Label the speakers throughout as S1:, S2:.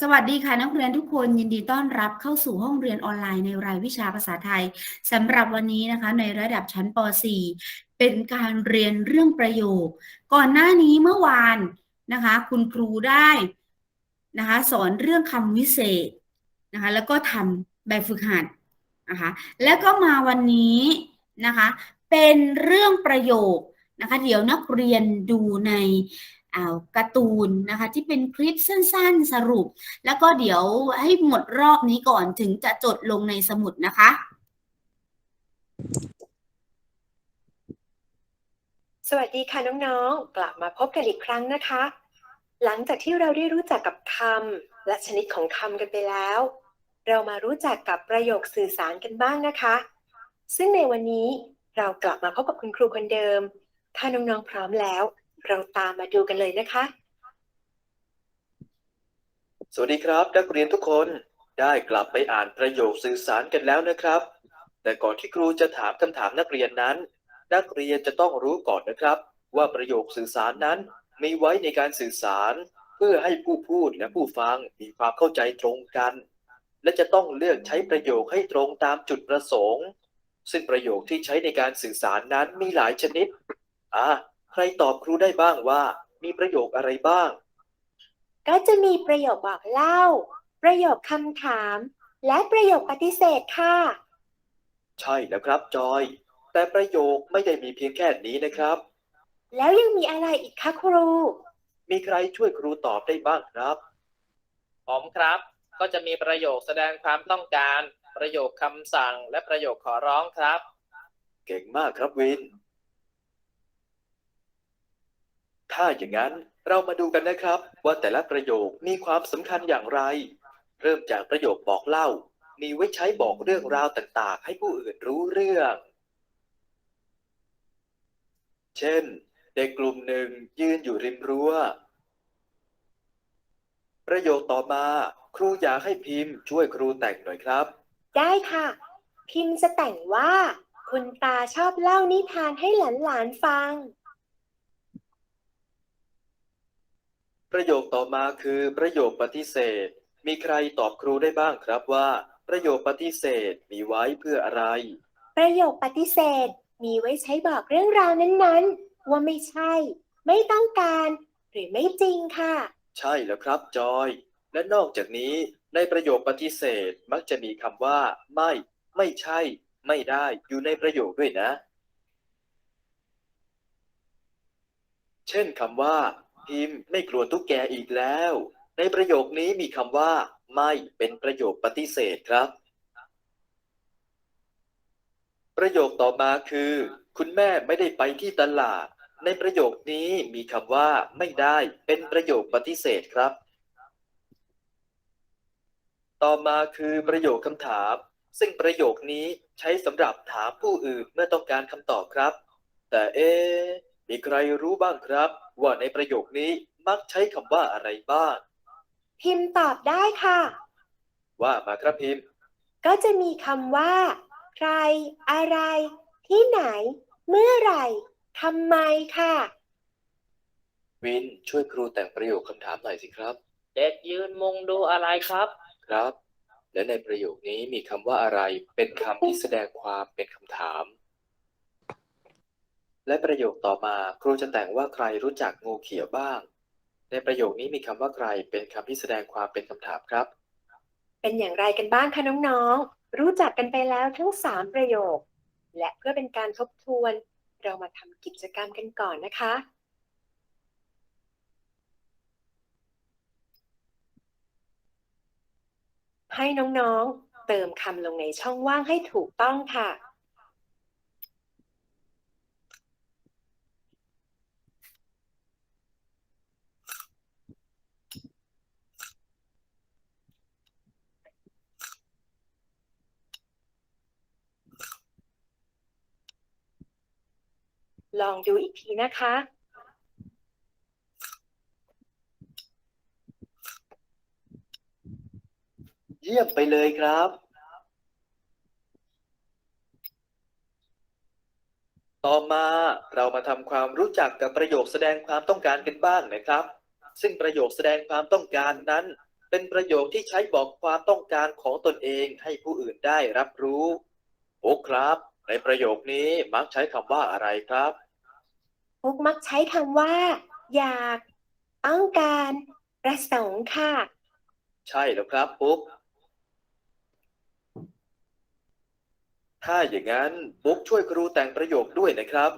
S1: สวัสดีค่ะนักเรียนทุกคนยินดีต้อนรับเข้าสู่ห้องเรียนออนไลน์ในรายวิชาภาษาไทยสำหรับวันนี้นะคะ ในระดับชั้นป .4 เป็นการเรียนเรื่องประโยค ก่อนหน้านี้เมื่อวานนะคะ คุณครูได้นะคะสอนเรื่องคำวิเศษนะคะ แล้วก็ทำแบบฝึกหัดนะคะ แล้วก็มาวันนี้นะคะ เป็นเรื่องประโยคนะคะ เดี๋ยวนักเรียนดูใน การ์ตูนนะคะที่เป็นคลิปสั้นๆสรุป แล้วก็เดี๋ยวให้หมดรอบนี้ก่อนถึงจะจดลงในสมุดนะคะ
S2: สวัสดีค่ะน้องๆ กลับมาพบกันอีกครั้งนะคะ หลังจากที่เราได้รู้จักกับคำและชนิดของคำกันไปแล้ว เรามารู้จักกับประโยคสื่อสารกันบ้างนะคะ ซึ่งในวันนี้เรากลับมาพบกับคุณครูคนเดิม ถ้าน้องๆพร้อมแล้ว เราตามมาดูกันเลยนะคะ
S3: สวัสดีครับนักเรียนทุกคนได้กลับไปอ่านประโยคสื่อสารกันแล้วนะครับ แต่ก่อนที่ครูจะถามคำถามนักเรียนนั้น นักเรียนจะต้องรู้ก่อนนะครับ ว่าประโยคสื่อสารนั้นมีไว้ในการสื่อสาร เพื่อให้ผู้พูดและผู้ฟังมีความเข้าใจตรงกัน และจะต้องเลือกใช้ประโยคให้ตรงตามจุดประสงค์ ซึ่งประโยคที่ใช้ในการสื่อสารนั้นมีหลายชนิดอะ ใครตอบครูได้บ้างว่า มีประโยคอะไรบ้าง
S2: ก็จะมีประโยคบอกเล่า ประโยคคำถาม และประโยคปฏิเสธค่ะ
S3: ใช่แล้วครับจอย แต่ประโยคไม่ได้มีเพียงแค่นี้นะครับ
S2: แล้วยังมีอะไรอีกคะครู
S3: มีใครช่วยครูตอบได้บ้างครับ
S4: ผมครับ ก็จะมีประโยคแสดงความต้องการ ประโยคคำสั่ง และประโยคขอร้องครับ
S3: เก่งมากครับวิน ถ้าอย่างนั้นเรามาดูกันนะครับ ว่าแต่ละประโยคมีความสำคัญอย่างไร เริ่มจากประโยคบอกเล่า มีไว้ใช้บอกเรื่องราวต่างๆ ให้ผู้อื่นรู้เรื่อง เช่น เด็กกลุ่มหนึ่งยืนอยู่ริมรั้ว ประโยคต่อมาครูอยากให้พิมพ์ช่วยครูแต่งหน่อยครับ
S2: ได้ค่ะ พิมพ์จะแต่งว่า คุณตาชอบเล่านิทานให้หลานๆฟัง
S3: ประโยคต่อมาคือประโยคปฏิเสธ มีใครตอบครูได้บ้างครับว่า ประโยคปฏิเสธมีไว้เพื่ออะไร
S2: ประโยคปฏิเสธ มีไว้ใช้บอกเรื่องราวนั้นๆ ว่าไม่ใช่ ไม่ต้องการ หรือไม่จริงค่ะ
S3: ใช่แล้วครับจอย และนอกจากนี้ในประโยคปฏิเสธมักจะมีคำว่า ไม่ ไม่ใช่ ไม่ได้อยู่ในประโยคด้วยนะ เช่นคำว่า พิมพ์ไม่กลัวตุ๊กแกอีกแล้ว ในประโยคนี้มีคำว่า ไม่เป็นประโยคปฏิเสธครับ ประโยคต่อมาคือ คุณแม่ไม่ได้ไปที่ตลาด ในประโยคนี้มีคำว่า ไม่ได้เป็นประโยคปฏิเสธครับ ต่อมาคือประโยคคำถาม ซึ่งประโยคนี้ใช้สำหรับถามผู้อื่นเมื่อต้องการคำตอบครับ แต่เอ๊มีใครรู้บ้างครับ ว่าในประโยคนี้มักใช้คำว่าอะไรบ้าง
S2: พิมพ์ตอบได้ค่ะ
S3: ว่ามาครับพิมพ์
S2: ก็จะมีคำว่า ใคร อะไร ที่ไหน เมื่อไหร่ทำไมค่ะ
S3: วินช่วยครูแต่งประโยคคำถามหน่อยสิครับ
S4: เด็กยืนมุงดูอะไรครับ
S3: ครับ และในประโยคนี้มีคำว่าอะไรเป็นคำที่แสดงความเป็นคำถาม และประโยคต่อมาครูจะแต่งว่าใครรู้จักงูเขียวบ้าง ในประโยคนี้มีคำว่าใครเป็นคำที่แสดงความเป็นคำถามครับ
S2: เป็นอย่างไรกันบ้างคะน้องๆ รู้จักกันไปแล้วทั้ง 3 ประโยค และเพื่อเป็นการทบทวน เรามาทำกิจกรรมกันก่อนนะคะ ให้น้องๆ เติมคำลงในช่องว่างให้ถูกต้องค่ะ ลองดูอีกทีนะคะ
S3: เยี่ยมไปเลยครับ ต่อมาเรามาทำความรู้จักกับประโยคแสดงความต้องการกันบ้างนะครับ ซึ่งประโยคแสดงความต้องการนั้น เป็นประโยคที่ใช้บอกความต้องการของตนเองให้ผู้อื่นได้รับรู้ปุ๊กครับ ในประโยคนี้มักใช้คำว่าอะไรครับ
S2: ปุ๊กมักใช้คำว่า อยาก ต้องการ ประสงค์ค่ะ
S3: ใช่แล้วครับปุ๊ก ถ้าอย่างนั้นปุ๊กช่วยครูแต่งประโยคด้วยนะครับ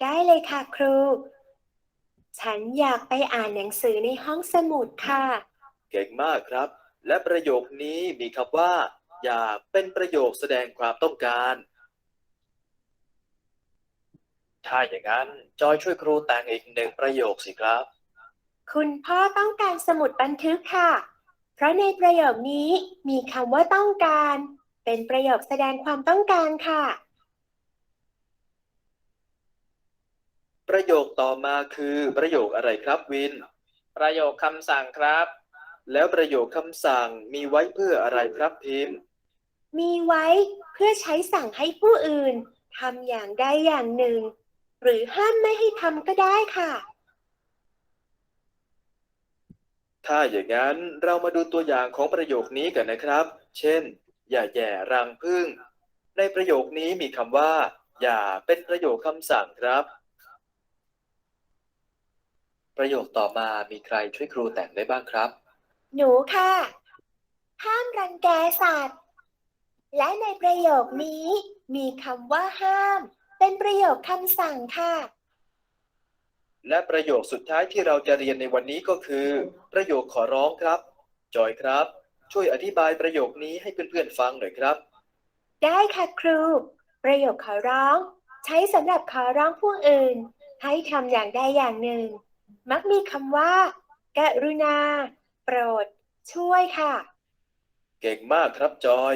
S2: ได้เลยค่ะครู ฉันอยากไปอ่านหนังสือในห้องสมุดค่ะ
S3: เก่งมากครับ และประโยคนี้มีคำว่า อยากเป็นประโยคแสดงความต้องการ ถ้าอย่างนั้นจอยช่วยครูแต่งอีกหนึ่งประโยคสิครับ
S2: คุณพ่อต้องการสมุดบันทึกค่ะ เพราะในประโยคนี้มีคำว่าต้องการ เป็นประโยคแสดงความต้องการค่ะ
S3: ประโยคต่อมาคือประโยคอะไรครับวิน
S4: ประโยคคำสั่งครับ
S3: แล้วประโยคคำสั่งมีไว้เพื่ออะไรครับพิมพ์
S2: มีไว้เพื่อใช้สั่งให้ผู้อื่นทำอย่างใดอย่างหนึ่ง หรือห้ามไม่ให้ทำก็ได้ค่ะ
S3: ถ้าอย่างนั้นเรามาดูตัวอย่างของประโยคนี้กันนะครับ เช่น อย่าแย่รังพึ่ง ในประโยคนี้มีคำว่า อย่าเป็นประโยคคำสั่งครับ ประโยคต่อมามีใครช่วยครูแต่งได้บ้างครับ
S2: หนูค่ะ ห้ามรังแกสัตว์ และในประโยคนี้มีคำว่าห้าม เป็นประโยคคำสั่งค่ะ
S3: และประโยคสุดท้ายที่เราจะเรียนในวันนี้ก็คือ ประโยคขอร้องครับ จอยครับ ช่วยอธิบายประโยคนี้ให้เพื่อนๆฟังหน่อยครับ
S2: ได้ค่ะครู ประโยคขอร้อง ใช้สำหรับขอร้องผู้อื่น ให้ทำอย่างใดอย่างหนึ่ง มักมีคำว่า กรุณา โปรด ช่วยค่ะ
S3: เก่งมากครับจอย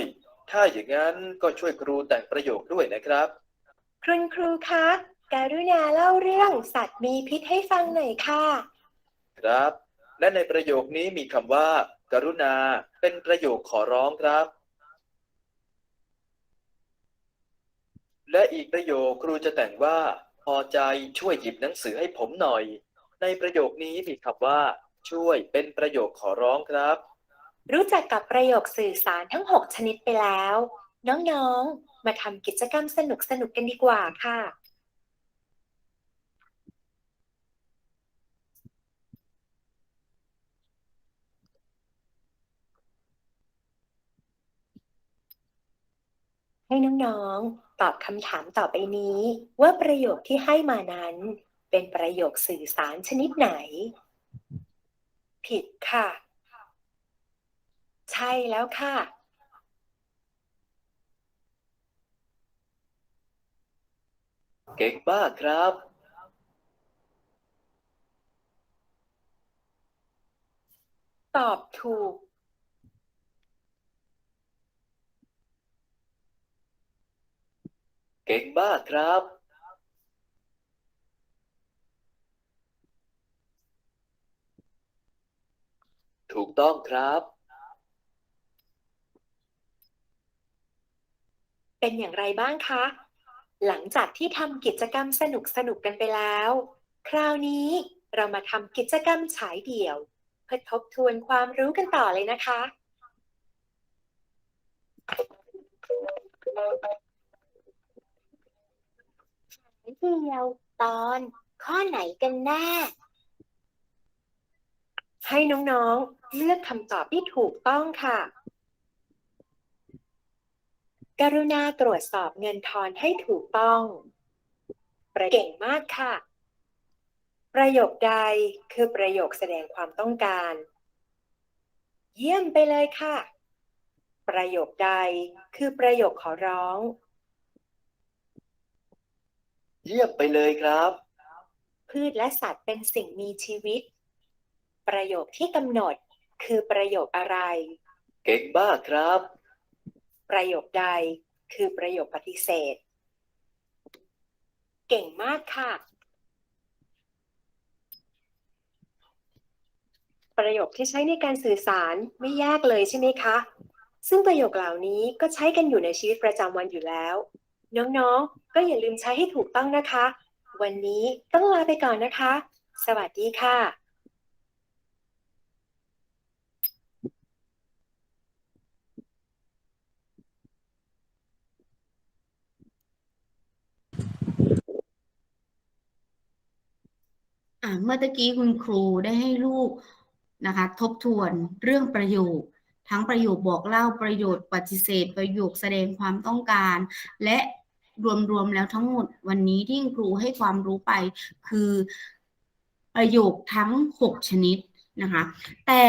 S3: ถ้าอย่างนั้นก็ช่วยครูแต่งประโยคด้วยนะครับ
S2: คุณครูคะกรุณาเล่าเรื่องสัตว์มีพิษให้ฟังหน่อยค่ะ
S3: ครับ และในประโยคนี้มีคำว่า กรุณาเป็นประโยคขอร้องครับ และอีกประโยคครูจะแต่งว่า พอใจช่วยหยิบหนังสือให้ผมหน่อย ในประโยคนี้มีคำว่า ช่วยเป็นประโยคขอร้องครับ
S2: รู้จักกับประโยคสื่อสารทั้ง 6 ชนิดไปแล้ว น้องๆ มาทำกิจกรรมสนุกๆกันดีกว่าค่ะ ให้น้องๆ ตอบคำถามต่อไปนี้ ว่าประโยคที่ให้มานั้น เป็นประโยคสื่อสารชนิดไหน ผิดค่ะ ช่แล้วค่ะ
S3: เก่งมากครับ
S2: ตอบถูก
S3: เก่งมากครับ ถูกต้องครับ
S2: เป็นอย่างไรบ้างคะ หลังจากที่ทำกิจกรรมสนุกสนุกๆกันไปแล้ว คราวนี้เรามาทำกิจกรรมฉายเดี่ยว เพื่อทบทวนความรู้กันต่อเลยนะคะ ฉายเดี่ยวตอนข้อไหนกันแน่ ให้น้องๆ เลือกคำตอบที่ถูกต้องค่ะ กรุณาตรวจสอบเงินทอนให้ถูกต้อง ประเก่งมากค่ะ ประโยคใดคือประโยคแสดงความต้องการ เยี่ยมไปเลยค่ะ ประโยคใดคือประโยคขอร้อง
S3: เยี่ยมไปเลยครับ
S2: พืชและสัตว์เป็นสิ่งมีชีวิต ประโยคที่กำหนดคือประโยคอะไร
S3: เก่งมากครับ
S2: ประโยคใดคือประโยคปฏิเสธ เก่งมากค่ะ ประโยคที่ใช้ในการสื่อสารไม่ยากเลยใช่ไหมคะ ซึ่งประโยคเหล่านี้ก็ใช้กันอยู่ในชีวิตประจำวันอยู่แล้ว น้องๆ ก็อย่าลืมใช้ให้ถูกต้องนะคะ วันนี้ต้องลาไปก่อนนะคะ สวัสดีค่ะ
S1: อ่าเมื่อตะกี้คุณครูได้ให้ลูกนะคะ ทบทวนเรื่องประโยค ทั้งประโยคบอกเล่าประโยคปฏิเสธ ประโยคแสดงความต้องการ และรวมๆแล้วทั้งหมดวันนี้ที่คุณครูให้ความรู้ไปคือประโยคทั้ง 6 ชนิดนะคะ แต่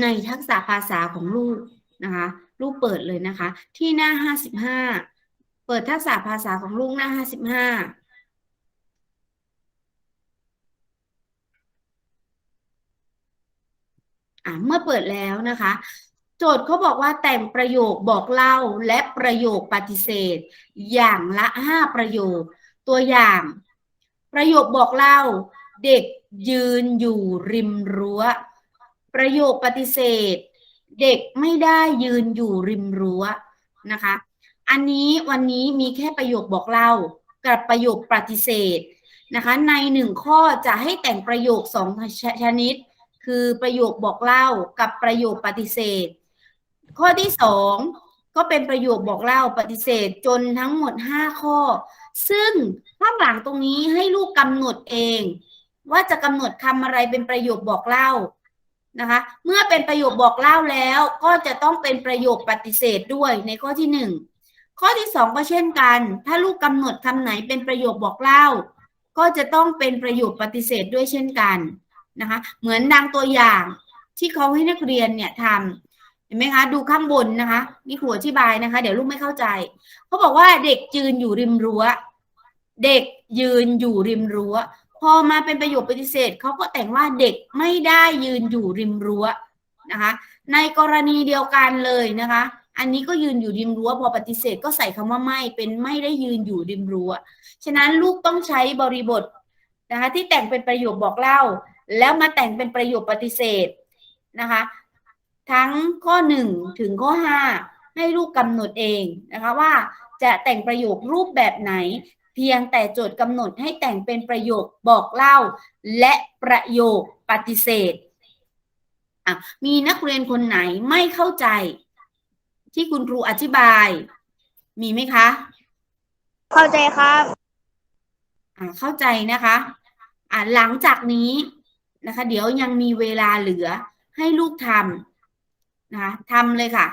S1: ในทักษะภาษาของลูกนะคะ ลูกเปิดเลยนะคะ ที่หน้า 55 เปิดทักษะภาษาของลูกหน้า 55 อ่าเมื่อเปิดแล้วนะคะ โจทย์เขาบอกว่าแต่งประโยคบอกเล่าและประโยคปฏิเสธ อย่างละห้าประโยค ตัวอย่าง ประโยคบอกเล่า เด็กยืนอยู่ริมรั้ว ประโยคปฏิเสธ เด็กไม่ได้ยืนอยู่ริมรั้วนะคะ อันนี้วันนี้มีแค่ประโยคบอกเล่ากับประโยคปฏิเสธนะคะ ในหนึ่งข้อจะให้แต่งประโยคสองชนิด คือประโยคบอกเล่ากับประโยคปฏิเสธ ข้อที่สองก็เป็นประโยคบอกเล่าปฏิเสธจนทั้งหมด5ข้อ ซึ่งข้างหลังตรงนี้ให้ลูกกำหนดเอง ว่าจะกำหนดคำอะไรเป็นประโยคบอกเล่านะคะ เมื่อเป็นประโยคบอกเล่าแล้วก็จะต้องเป็นประโยคปฏิเสธด้วยในข้อที่หนึ่งข้อที่สองก็เช่นกัน ถ้าลูกกำหนดคำไหนเป็นประโยคบอกเล่า ก็จะต้องเป็นประโยคปฏิเสธด้วยเช่นกัน นะคะ เหมือนดังตัวอย่างที่เขาให้นักเรียนเนี่ยทำเห็นไหมคะ ดูข้างบนนะคะนี่ครูอธิบายนะคะ เดี๋ยวลูกไม่เข้าใจเขาบอกว่าเด็กยืนอยู่ริมรั้ว เด็กยืนอยู่ริมรั้ว พอมาเป็นประโยคปฏิเสธเขาก็แต่งว่าเด็กไม่ได้ยืนอยู่ริมรั้วนะคะ ในกรณีเดียวกันเลยนะคะ อันนี้ก็ยืนอยู่ริมรั้ว พอปฏิเสธก็ใส่คำว่าไม่เป็นไม่ได้ยืนอยู่ริมรั้ว ฉะนั้นลูกต้องใช้บริบทนะคะที่แต่งเป็นประโยคบอกเล่า แล้วมาแต่งเป็นประโยคปฏิเสธนะคะ ทั้งข้อ 1 ถึงข้อ 5 ให้ลูกกำหนดเองนะคะว่าจะแต่งประโยครูปแบบไหน เพียงแต่โจทย์กำหนดให้แต่งเป็นประโยคบอกเล่า และประโยคปฏิเสธอะมีนักเรียนคนไหนไม่เข้าใจ ที่คุณครูอธิบาย มีไหมคะ
S5: เข้าใจครับ
S1: อ่าเข้าใจนะคะ อ่าหลังจากนี้ นะคะ เดี๋ยวยังมีเวลาเหลือให้ลูกทำนะคะทำเลยค่ะ